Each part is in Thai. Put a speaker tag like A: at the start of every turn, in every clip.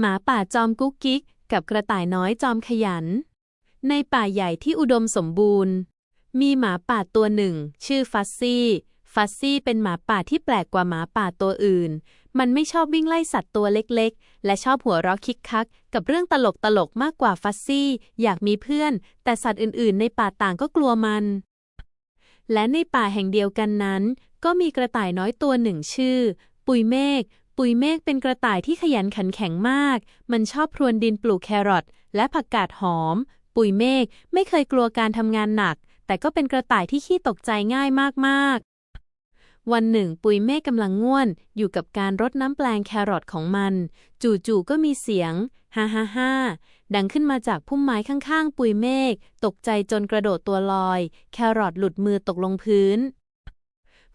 A: หมาป่าจอมกุ๊กกิ๊ก กับกระต่ายน้อยจอมขยัน ในป่าใหญ่ที่อุดมสมบูรณ์ มีหมาป่าตัวหนึ่ง ชื่อฟัสซี่ ฟัสซี่เป็นหมาป่าที่แปลกกว่าหมาป่าตัวอื่น มันไม่ชอบวิ่งไล่สัตว์ตัวเล็กๆ และชอบหัวเราะคิกคัก กับเรื่องตลกๆมากกว่าฟัสซี่ อยากมีเพื่อน แต่สัตว์อื่นๆ ในป่าต่างก็กลัวมัน และในป่าแห่งเดียวกันนั้น ก็มีกระต่ายน้อยตัวหนึ่งชื่อ ปุยเมฆ ปุยเมฆเป็นกระต่ายที่ขยันขันแข็งมาก มันชอบพรวนดินปลูกแครอทและผักกาดหอม ปุยเมฆไม่เคยกลัวการทำงานหนัก แต่ก็เป็นกระต่ายที่ขี้ตกใจง่ายมากๆ วันหนึ่ง ปุยเมฆกำลังง่วน อยู่กับการรดน้ำแปลงแครอทของมัน จู่ๆก็มีเสียงฮ่าฮ่าฮ่าดังขึ้นมาจากพุ่มไม้ข้างๆ ปุยเมฆตกใจจนกระโดดตัวลอย แครอทหลุดมือตกลงพื้น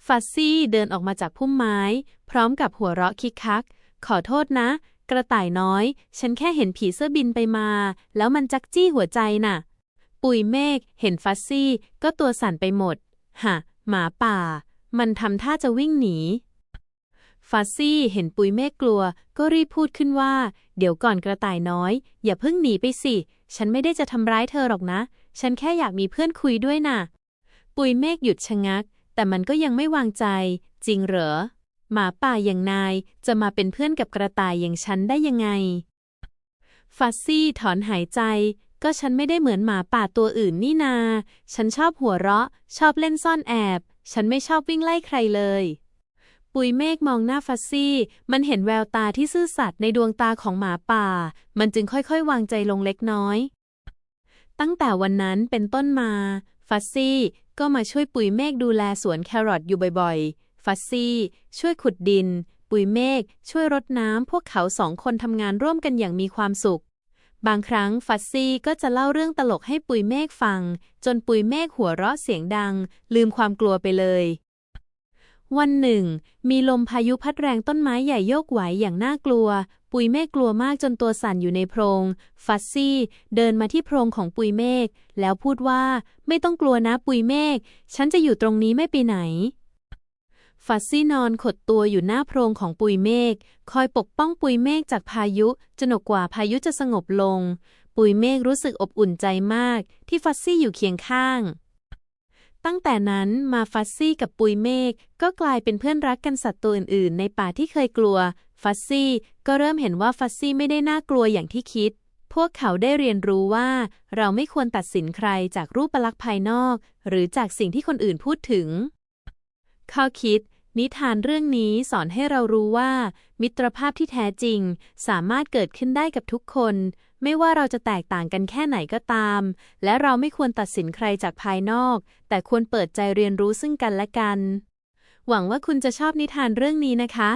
A: ฟัสซี่เดินออกมาจากพุ่มไม้ พร้อมกับหัวเราะคิกคัก ขอโทษนะ กระต่ายน้อย ฉันแค่เห็นผีเสื้อบินไปมา แล้วมันจักจี้หัวใจน่ะ ปุยเมฆเห็นฟัสซี่ก็ตัวสั่นไปหมด ฮะ หมาป่า มันทำท่าจะวิ่งหนีฟัสซี่เห็นปุยเมฆกลัว ก็รีบพูดขึ้นว่า เดี๋ยวก่อนกระต่ายน้อย อย่าเพิ่งหนีไปสิ ฉันไม่ได้จะทำร้ายเธอหรอกนะ ฉันแค่อยากมีเพื่อนคุยด้วยน่ะ ปุยเมฆหยุดชะงัก แต่มันก็ยังไม่วางใจ จริงเหรอ หมาป่าอย่างนายจะมาเป็นเพื่อนกับกระต่ายอย่างฉันได้ยังไง ฟัสซี่ถอนหายใจ ก็ฉันไม่ได้เหมือนหมาป่าตัวอื่นนี่นา ฉันชอบหัวเราะ ชอบเล่นซ่อนแอบ ฉันไม่ชอบวิ่งไล่ใครเลยปุยเมฆมองหน้าฟัสซี่ มันเห็นแววตาที่ซื่อสัตย์ในดวงตาของหมาป่า มันจึงค่อยๆ วางใจลงเล็กน้อย ตั้งแต่วันนั้นเป็นต้นมา ฟัสซี่ ก็มาช่วยปุยเมฆดูแลสวนแครอทอยู่บ่อยๆ ฟัสซี่ ช่วยขุดดิน ปุยเมฆช่วยรดน้ำ พวกเขาสองคนทำงานร่วมกันอย่างมีความสุข บางครั้งฟัสซี่ก็จะเล่าเรื่องตลกให้ปุยเมฆฟัง จนปุยเมฆหัวเราะเสียงดัง ลืมความกลัวไปเลย วันหนึ่ง มีลมพายุพัดแรงต้นไม้ใหญ่โยกไหวอย่างน่ากลัว ปุยเมฆกลัวมากจนตัวสั่นอยู่ในโพรง ฟัสซี่ เดินมาที่โพรงของปุยเมฆแล้วพูดว่า ไม่ต้องกลัวนะปุยเมฆฉันจะอยู่ตรงนี้ไม่ไปไหน ฟัสซี่นอนขดตัวอยู่หน้าโพรงของปุยเมฆคอยปกป้องปุยเมฆจากพายุจนกว่าพายุจะสงบลง ปุยเมฆรู้สึกอบอุ่นใจมาก ที่ฟัสซี่อยู่เคียงข้าง ตั้งแต่นั้นมาฟัสซี่กับปุยเมฆก็กลายเป็นเพื่อนรักกันสัตว์ตัวอื่นๆ ในป่าที่เคยกลัว ฟัสซี่ก็เริ่มเห็นว่าฟัสซี่ไม่ได้น่ากลัวอย่างที่คิด พวกเขาได้เรียนรู้ว่า เราไม่ควรตัดสินใครจากรูปลักษณ์ภายนอก หรือจากสิ่งที่คนอื่นพูดถึง ข้อคิด นิทานเรื่องนี้สอนให้เรารู้ว่า มิตรภาพที่แท้จริง สามารถเกิดขึ้นได้กับทุกคน ไม่ว่าเราจะแตกต่างกันแค่ไหนก็ตาม และเราไม่ควรตัดสินใครจากภายนอก แต่ควรเปิดใจเรียนรู้ซึ่งกันและกัน หวังว่าคุณจะชอบนิทานเรื่องนี้นะคะ